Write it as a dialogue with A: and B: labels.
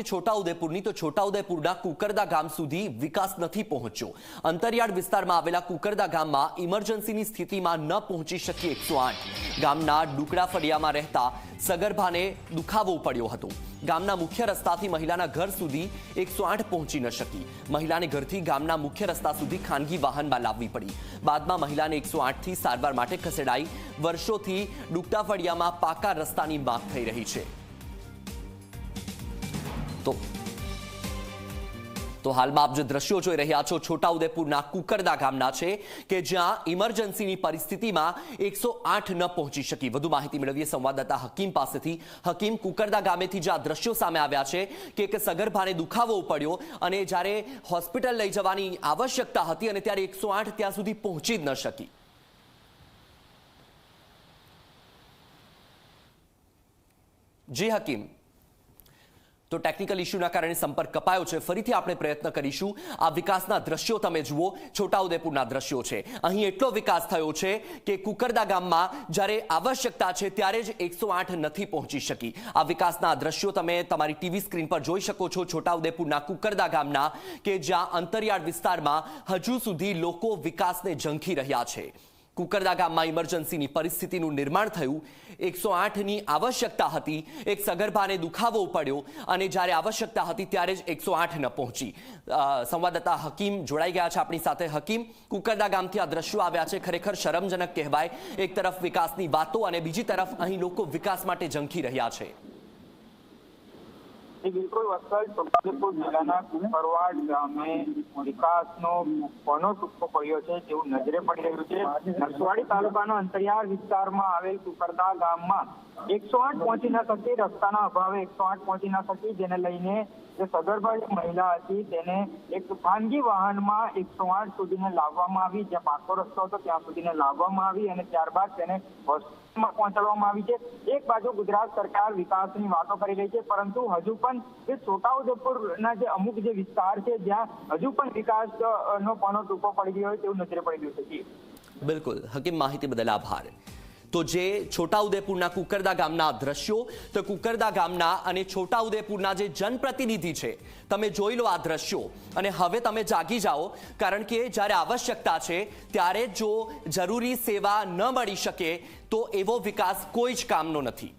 A: કરીએ છોટાઉદેપુરની તો છોટાઉદેપુરના કુકરદા ગામ સુધી વિકાસ નથી પહોંચ્યો. અંતરિયાળ વિસ્તારમાં આવેલા કુકરદા ગામમાં ઇમરજન્સીની સ્થિતિમાં ન પહોંચી શકી એકસો ગામના ડુકડા ફળિયામાં રહેતા સગર્ભાને દુખાવો પડ્યો હતો. ગામના મુખ્ય રસ્તાથી મહિલાના ઘર સુધી એકસો પહોંચી ન શકી. મહિલાને ઘરથી ગામના મુખ્ય રસ્તા સુધી ખાનગી વાહનમાં લાવવી પડી. બાદમાં મહિલાને એકસો આઠથી સારવાર માટે ખસેડાઈ વર્ષોથી ડુકડા ફળિયામાં પાકા રસ્તાની માંગ થઈ રહી છે. તો હાલમાં આપ જે દ્રશ્યો જોઈ રહ્યા છો છોટાઉદેપુરના કુકરદા ગામના છે કે જ્યાં ઇમરજન્સીની પરિસ્થિતિમાં એકસો ન પહોંચી શકી. વધુ માહિતી મેળવીએ સંવાદદાતા હકીમ પાસેથી. હકીમ, કુકરદા ગામેથી જે આ દ્રશ્યો સામે આવ્યા છે કે એક સગર્ભાને દુખાવો પડ્યો અને જ્યારે હોસ્પિટલ લઈ જવાની આવશ્યકતા હતી અને ત્યારે એકસો ત્યાં સુધી પહોંચી જ ન શકી. જી હકીમ. તો ટેકનિકલ ઇસ્યુના કારણે સંપર્ક કપાયો છે. ફરીથી આપણે પ્રયત્ન કરીશું. આ વિકાસના દ્રશ્યો તમે જુઓ. છોટાઉદેપુરના દ્રશ્યો છે. અહીં એટલો વિકાસ થયો છે કે કુકરદા ગામમાં જ્યારે આવશ્યકતા છે ત્યારે જ એકસો નથી પહોંચી શકી. આ વિકાસના દ્રશ્યો તમે તમારી ટીવી સ્ક્રીન પર જોઈ શકો છો છોટાઉદેપુરના કુકરદા ગામના કે જ્યાં અંતરિયાળ વિસ્તારમાં હજુ સુધી લોકો વિકાસને ઝંખી રહ્યા છે. કુકરદા ગામમાં ઇમરજન્સીની પરિસ્થિતિનું નિર્માણ થયું. એકસો આઠની આવશ્યકતા હતી. એક સગર્ભાને દુખાવો પડ્યો અને જ્યારે આવશ્યકતા હતી ત્યારે જ એકસો આઠ ન પહોંચી. સંવાદદાતા હકીમ જોડાઈ ગયા છે આપણી સાથે. હકીમ, કુકરદા ગામથી આ દ્રશ્યો આવ્યા છે. ખરેખર શરમજનક કહેવાય. એક તરફ વિકાસની વાતો અને બીજી તરફ અહીં લોકો વિકાસ માટે ઝંખી રહ્યા છે.
B: બિલકુલ વસ્તલ છોટાઉદેપુર જિલ્લાના કુંભરવાડ ગામે વિકાસનો કોનો ટૂંકો પડ્યો છે તેવું નજરે પડી રહ્યું છે. નરસવાડી તાલુકાનો અંતરિયાળ વિસ્તારમાં આવેલ કુકરદા ગામમાં એકસો આઠ પહોંચી ન શકી, રસ્તાના અભાવે એકસો આઠ પહોંચી ન શકી, જેને લઈને જે સગર્ભા મહિલા હતી તેને એક ખાનગી વાહનમાં એકસો આઠ સુધીને લાવવામાં આવી. જ્યાં પાકો રસ્તો હતો ત્યાં સુધીને લાવવામાં આવી અને ત્યારબાદ તેને હોસ્પિટલમાં પહોંચાડવામાં આવી છે. એક બાજુ ગુજરાત સરકાર વિકાસની વાતો કરી રહી છે, પરંતુ હજુ પણ જે છોટાઉદેપુરના જે અમુક જે વિસ્તાર છે જ્યાં હજુ પણ વિકાસ અ, નો કોનો ટૂંકો પડી ગયો હોય તેવું નજરે પડી રહ્યું છે.
A: બિલકુલ. હકીમ માહિતી બદલ આભાર. તો જે છોટાઉદેપુરના કુકરદા ગામના દ્રશ્યો તો કુકરદા ગામના અને છોટાઉદેપુરના જે જનપ્રતિનિધિ છે તમે જોઈ લો આ દ્રશ્યો. અને હવે તમે જાગી જાઓ કારણ કે જ્યારે આવશ્યકતા છે ત્યારે જો જરૂરી સેવા ન મળી શકે તો એવો વિકાસ કોઈ જ કામનો નથી.